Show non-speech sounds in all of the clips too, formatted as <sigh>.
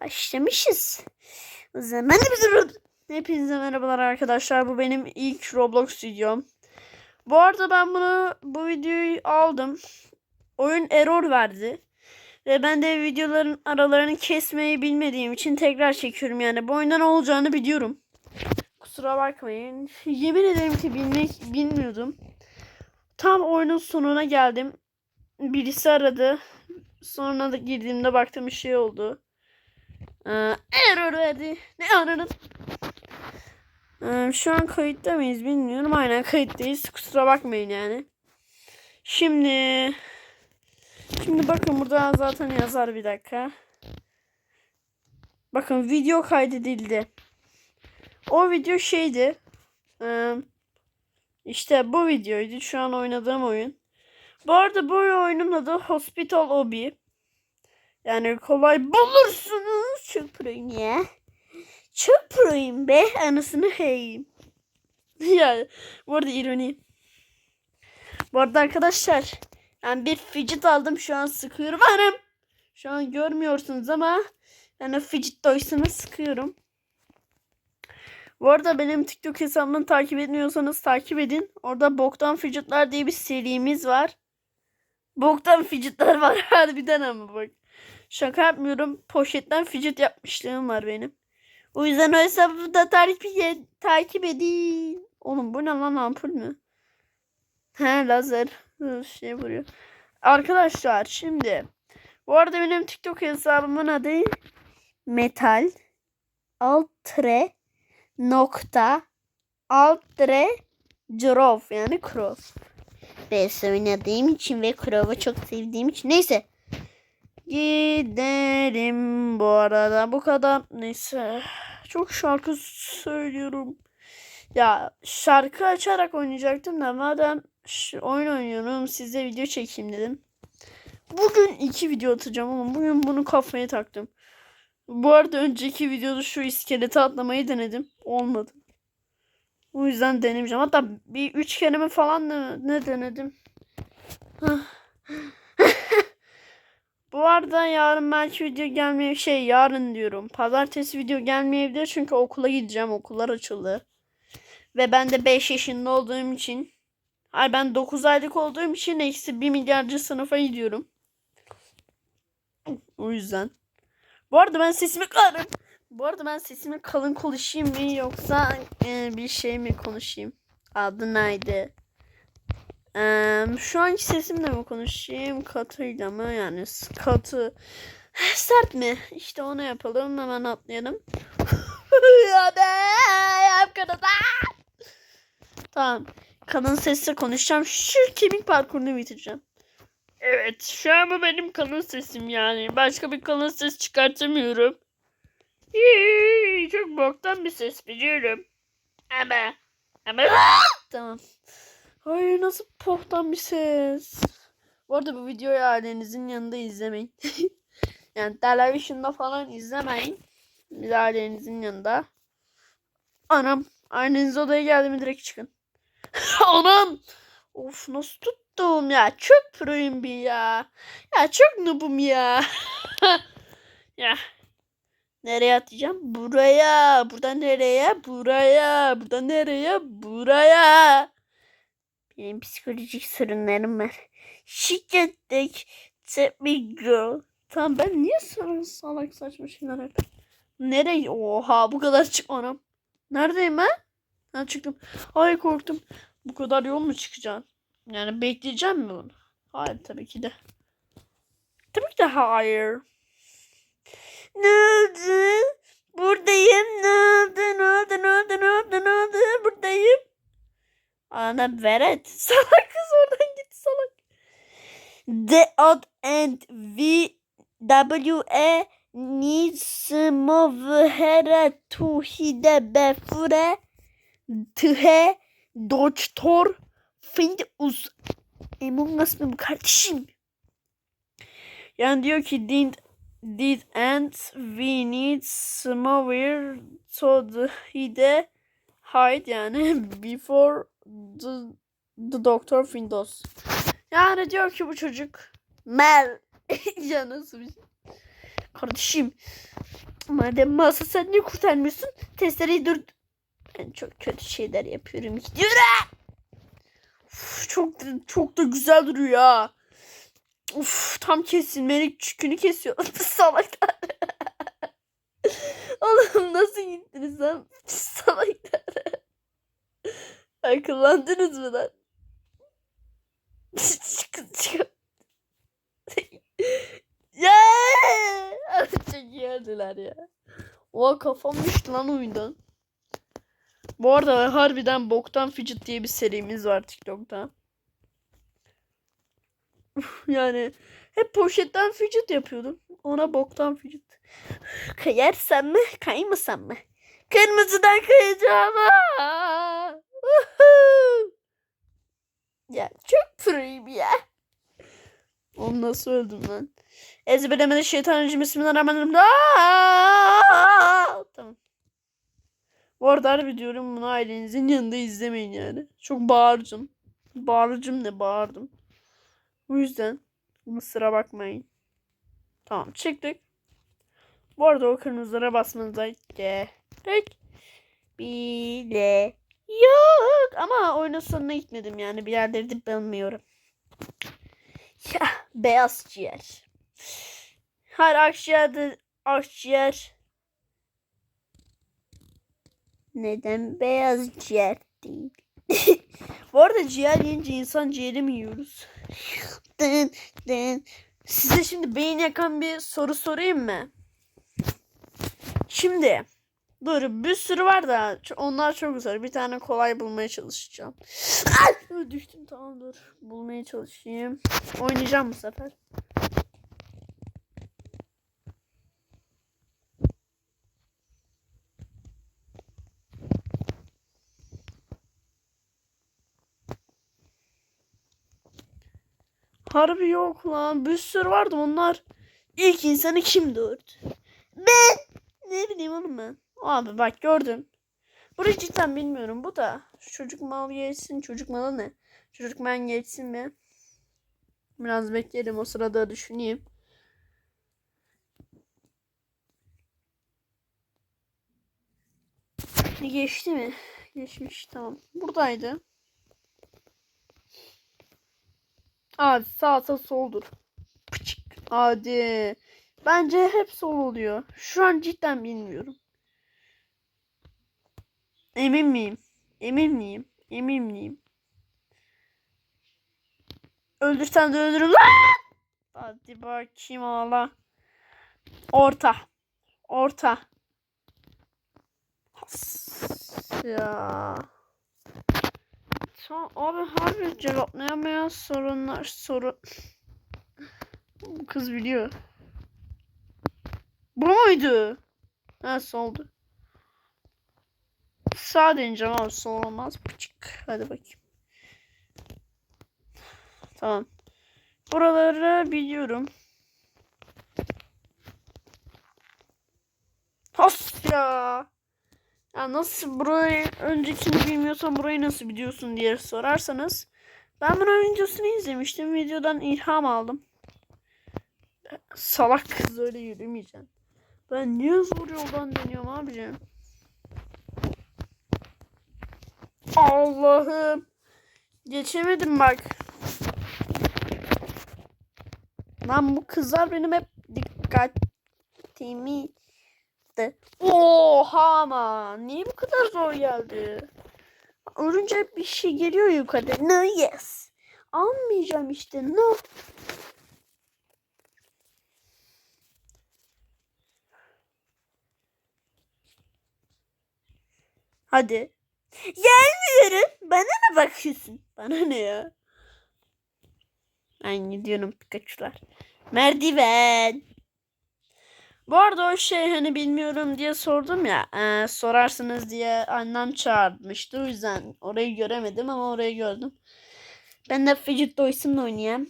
Başlamışız. O zaman Hepinize merhabalar arkadaşlar. Bu benim ilk Roblox videom. Bu arada ben bunu bu videoyu aldım. Oyun error verdi. Ve ben de videoların aralarını kesmeyi bilmediğim için tekrar çekiyorum. Yani bu oyunda ne olacağını biliyorum. Kusura bakmayın. Yemin ederim ki bilmek bilmiyordum. Tam oyunun sonuna geldim. Birisi aradı. Sonra da girdiğimde baktım bir şey oldu. Ee, error verdi. Ne aradın? Ee, şu an kayıtta mıyız bilmiyorum. Aynen kayıttayız. Kusura bakmayın yani. Şimdi Şimdi bakın burada zaten yazar bir dakika. Bakın video kaydedildi. O video şeydi. Ee, işte bu videoydu. Şu an oynadığım oyun. Bu arada bu oyunun adı Hospital Obi. Yani kolay bulursunuz. Çok proyum ya. Çok proyum be. Anasını heyim. <laughs> ya bu arada ironi. Bu arada arkadaşlar ben bir fidget aldım. Şu an sıkıyorum. Anam. Şu an görmüyorsunuz ama yani fidget toys'unu sıkıyorum. Bu arada benim TikTok hesabımı takip etmiyorsanız takip edin. Orada Boktan Fidgetler diye bir serimiz var. Boktan fidgetler var <laughs> harbiden ama bak. Şaka yapmıyorum. Poşetten fidget yapmışlığım var benim. O yüzden o hesabı da takip, takip edin. Oğlum bu ne lan ampul mü? He lazer. Şey vuruyor. Arkadaşlar şimdi. Bu arada benim TikTok hesabımın adı metal altre nokta altre Crow yani Crow. Ben oynadığım için ve Crow'u çok sevdiğim için. Neyse. Gidelim bu arada. Bu kadar. Neyse. Çok şarkı söylüyorum. Ya şarkı açarak oynayacaktım da madem oyun oynuyorum size video çekeyim dedim. Bugün iki video atacağım ama bugün bunu kafaya taktım. Bu arada önceki videoda şu iskeleti atlamayı denedim. Olmadı. O yüzden denemeyeceğim. Hatta bir üç kere mi falan ne, ne denedim. Bu arada yarın belki video gelmeye şey yarın diyorum. Pazartesi video gelmeyebilir çünkü okula gideceğim. Okullar açıldı. Ve ben de 5 yaşında olduğum için Ay ben 9 aylık olduğum için eksi 1 milyarcı sınıfa gidiyorum. O yüzden. Bu arada ben sesimi kalın. Bu arada ben sesimi kalın konuşayım mı yoksa e, bir şey mi konuşayım? Adı neydi? Şu anki sesimle mi konuşayım? Katıyla mı? Yani katı. Sert mi? İşte onu yapalım. Hemen atlayalım. <laughs> Tamam. Kalın sesle konuşacağım. Şu kemik parkurunu bitireceğim. Evet. Şu an bu benim kalın sesim yani. Başka bir kalın ses çıkartamıyorum. Hii, çok boktan bir ses biliyorum. Ama. Ama. <laughs> tamam. Ay nasıl pohtan bir ses. Bu arada bu videoyu ailenizin yanında izlemeyin. <laughs> yani televizyonda falan izlemeyin. Bir ailenizin yanında. Anam. Anneniz odaya geldi mi direkt çıkın. <laughs> Anam. Of nasıl tuttum ya. Çok proyum bir ya. Ya çok noobum ya. <laughs> ya. Nereye atacağım? Buraya. Burada nereye? Buraya. Burada nereye? Buraya. Benim psikolojik sorunlarım var. Şiddetteki bir girl. Tamam ben niye sana salak saçma şeyler yapıyorum? Nereye? Oha bu kadar çık anam. Neredeyim ben? Ha çıktım. Ay korktum. Bu kadar yol mu çıkacaksın? Yani bekleyeceğim mi bunu? Hayır tabii ki de. Tabii ki de hayır. Ne oldu? Buradayım. Ne oldu? Ne oldu? Ne oldu? Ne oldu? Ne oldu? Buradayım. Ana veret. Salak kız oradan git salak. The odd and V W E Nismovhere tuhide befure Tühe Doktor Find us Among Us bu kardeşim? Yani diyor ki did did and we need somewhere so the hide hide yani <laughs> before the, the doctor find us. Yani diyor ki bu çocuk Mel <laughs> ya nasıl bir şey? Kardeşim Madem masa sen niye kurtarmıyorsun? Testereyi dur. Ben çok kötü şeyler yapıyorum. Gidiyorum. Uf, çok çok da güzel duruyor ya. Uf tam kesilmelik çükünü kesiyor. <laughs> Salaklar. <laughs> Oğlum nasıl gittiniz lan? Salaklar. Akıllandınız mı lan? <laughs> Çıkın çıkın. Ya! Çok iyi öldüler ya. Oha kafam düştü lan oyundan. Bu arada harbiden boktan fidget diye bir serimiz var TikTok'ta. Yani hep poşetten fidget yapıyordum. Ona boktan fidget. Kayarsam mı kaymasam mı? Kırmızıdan kayacağım. Aa! Ya çok proyum ya. Oğlum nasıl öldüm lan? Ezberlemede şeytan rejim bismillahirrahmanirrahim. Aa! Tamam. Bu arada harbi diyorum bunu ailenizin yanında izlemeyin yani. Çok bağırcım. Bağırcım ne bağırdım. Bu yüzden mısıra bakmayın. Tamam çıktık. Bu arada o kırmızılara basmanıza gerek bile yok. Ama oyunun sonuna gitmedim yani. Bir yerleri bilmiyorum. Ya beyaz ciğer. Her akciğerde akciğer. Neden beyaz ciğer değil? <laughs> Bu arada ciğer yiyince insan ciğeri mi yiyoruz? Dın, dın. Size şimdi beyin yakan bir soru sorayım mı? Şimdi dur bir sürü var da onlar çok zor. Bir tane kolay bulmaya çalışacağım. Düştüm tamam dur. Bulmaya çalışayım. Oynayacağım bu sefer. Harbi yok lan. Bir sürü vardı onlar. İlk insanı kim doğurdu? Ben. Ne bileyim oğlum ben. Abi bak gördüm. Burayı cidden bilmiyorum. Bu da çocuk mal geçsin. Çocuk malı ne? Çocuk ben geçsin mi? Biraz bekleyelim o sırada düşüneyim. Geçti mi? Geçmiş tamam. Buradaydı. Hadi sağsa soldur. Pıçık. Hadi. Bence hep sol oluyor. Şu an cidden bilmiyorum. Emin miyim? Emin miyim? Emin miyim? Öldürsen de öldürürüm. Hadi bakayım ağla. Orta. Orta. Ya. Tamam abi harbi cevaplayamayan sorunlar sorun. Bu kız biliyor. Bu muydu? Ha soldu. Sağ deneyeceğim ama sol olmaz. Pıçık. Hadi bakayım. Tamam. Buraları biliyorum. Has ya. Ya nasıl burayı öncekini bilmiyorsan burayı nasıl biliyorsun diye sorarsanız ben bunun videosunu izlemiştim. Videodan ilham aldım. Salak kız öyle yürümeyeceksin. Ben niye zor yoldan dönüyorum abicim? Allah'ım. Geçemedim bak. Lan bu kızlar benim hep dikkatimi de. Oha ama. Niye bu kadar zor geldi? Ölünce hep bir şey geliyor yukarıda. No yes. Almayacağım işte. No. Hadi. Gelmiyorum. Bana ne bakıyorsun? Bana ne ya? Ben gidiyorum Pikachu'lar. Merdiven. Bu arada o şey hani bilmiyorum diye sordum ya. e, sorarsınız diye annem çağırmıştı. O yüzden orayı göremedim ama orayı gördüm. Ben de Fidget Toys'umla oynayayım.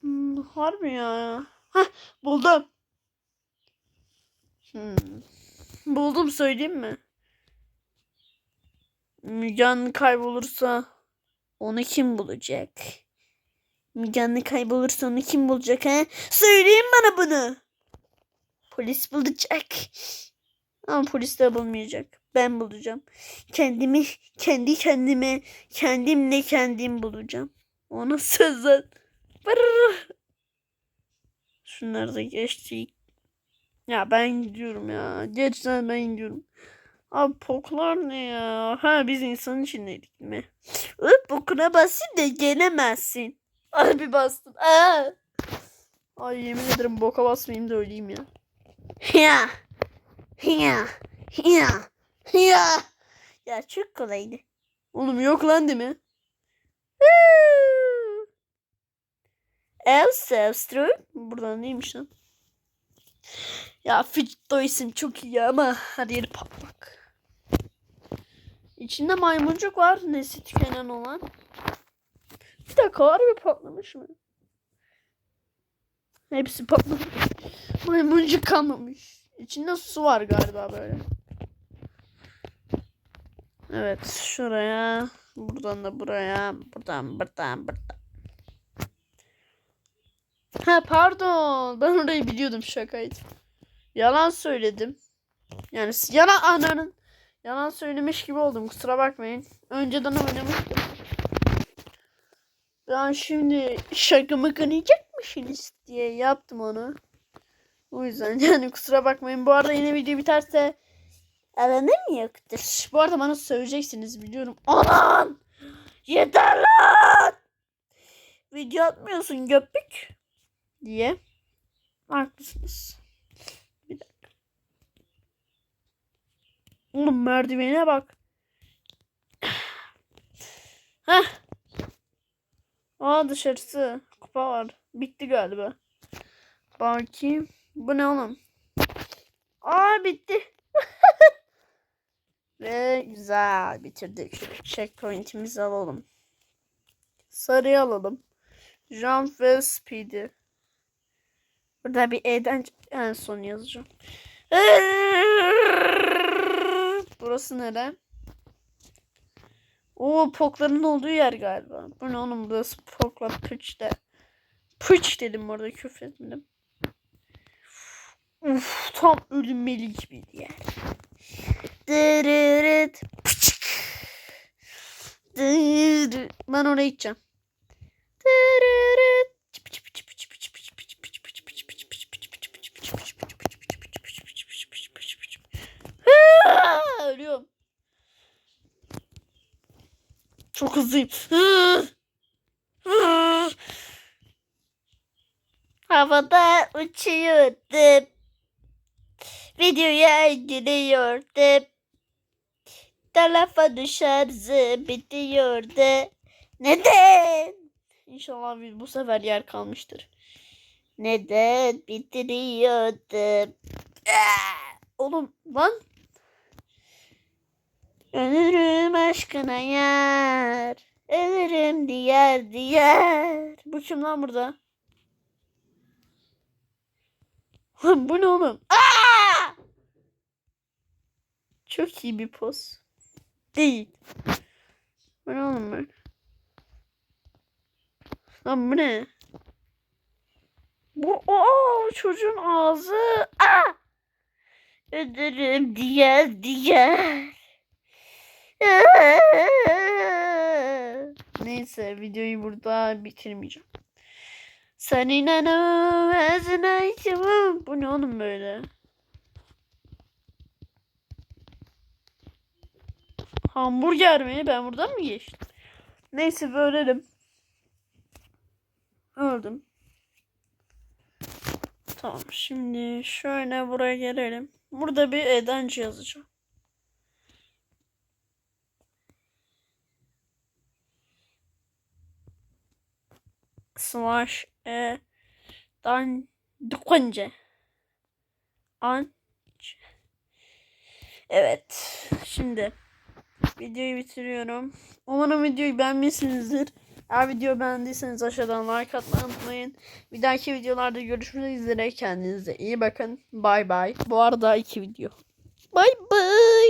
Hmm, harbi ya. Hah buldum. Hmm. Buldum söyleyeyim mi? Müge Anlı kaybolursa onu kim bulacak? Müge Anlı kaybolursa onu kim bulacak he? Söyleyin bana bunu. Polis bulacak. Ama polis de bulmayacak. Ben bulacağım. Kendimi, kendi kendime, kendimle kendim bulacağım. Ona söz ver. Şunları da geçtik. Ya ben gidiyorum ya. Gerçekten ben gidiyorum. Abi poklar ne ya? Ha biz insanın içindeydik mi? Öp bokuna basayım da gelemezsin. Abi bastım. Aa. Ay yemin ederim boka basmayayım da öleyim ya. Ya. Ya. Ya. Ya. Ya çok kolaydı. Oğlum yok lan değil mi? Elsa Buradan neymiş lan? Ya Fitto isim çok iyi ama her yeri patlak. İçinde maymuncuk var. Nesli tükenen olan. Bir dakika harbi patlamış mı? Hepsi patlamış. Maymuncuk kalmamış. İçinde su var galiba böyle. Evet şuraya. Buradan da buraya. Buradan buradan buradan. Pardon. Ben orayı biliyordum şakaydı. Yalan söyledim. Yani yalan ananın. Yalan söylemiş gibi oldum. Kusura bakmayın. Önceden oynamıştım. Ben şimdi şakamı kınayacakmışsınız diye yaptım onu. O yüzden <laughs> yani kusura bakmayın. Bu arada yine video biterse alanım yoktur. Bu arada bana söyleyeceksiniz biliyorum. Aman! Yeter lan! Video atmıyorsun göpük diye. Haklısınız. Bir dakika. Oğlum merdivene bak. Heh. Aa dışarısı. Kupa var. Bitti galiba. Bakayım. Bu ne oğlum? Aa bitti. <laughs> Ve güzel bitirdik. Checkpoint'imizi alalım. Sarıyı alalım. Jump ve speed'i. Burada bir E'den en son yazacağım. Burası nere? O pokların olduğu yer galiba. Bu ne oğlum burası pokla pıç de. Pıç dedim orada küfür etmedim. Uf tam ölünmelik bir yer. Dırırıt. Pıçık. Ben oraya gideceğim. Dırırıt. Ölüyorum. Çok hızlıyım. Havada uçuyordum. Videoya gülüyordum. Telefonu şarjı bitiyordu. Neden? İnşallah bir- bu sefer yer kalmıştır. Neden bitiriyordum? Oğlum lan. Ölürüm aşkına yar. Ölürüm diğer diğer. Bu kim lan burada? Lan bu ne oğlum? Aa! Çok iyi bir poz. Değil. Bu ne oğlum ben? Lan bu ne? Bu o çocuğun ağzı. Aa! Ölürüm diğer diğer. <laughs> Neyse videoyu burada bitirmeyeceğim. Sen inanamazsın ayçımım. Bu ne oğlum böyle? Hamburger mi? Ben buradan mı geçtim? Neyse bölelim. Öldüm. Tamam şimdi şöyle buraya gelelim. Burada bir edenci yazacağım. Slash e dan dukunce. An Evet. Şimdi videoyu bitiriyorum. Umarım videoyu beğenmişsinizdir. Eğer videoyu beğendiyseniz aşağıdan like atmayı unutmayın. Bir dahaki videolarda görüşmek üzere. Kendinize iyi bakın. Bay bay. Bu arada iki video. Bay bay.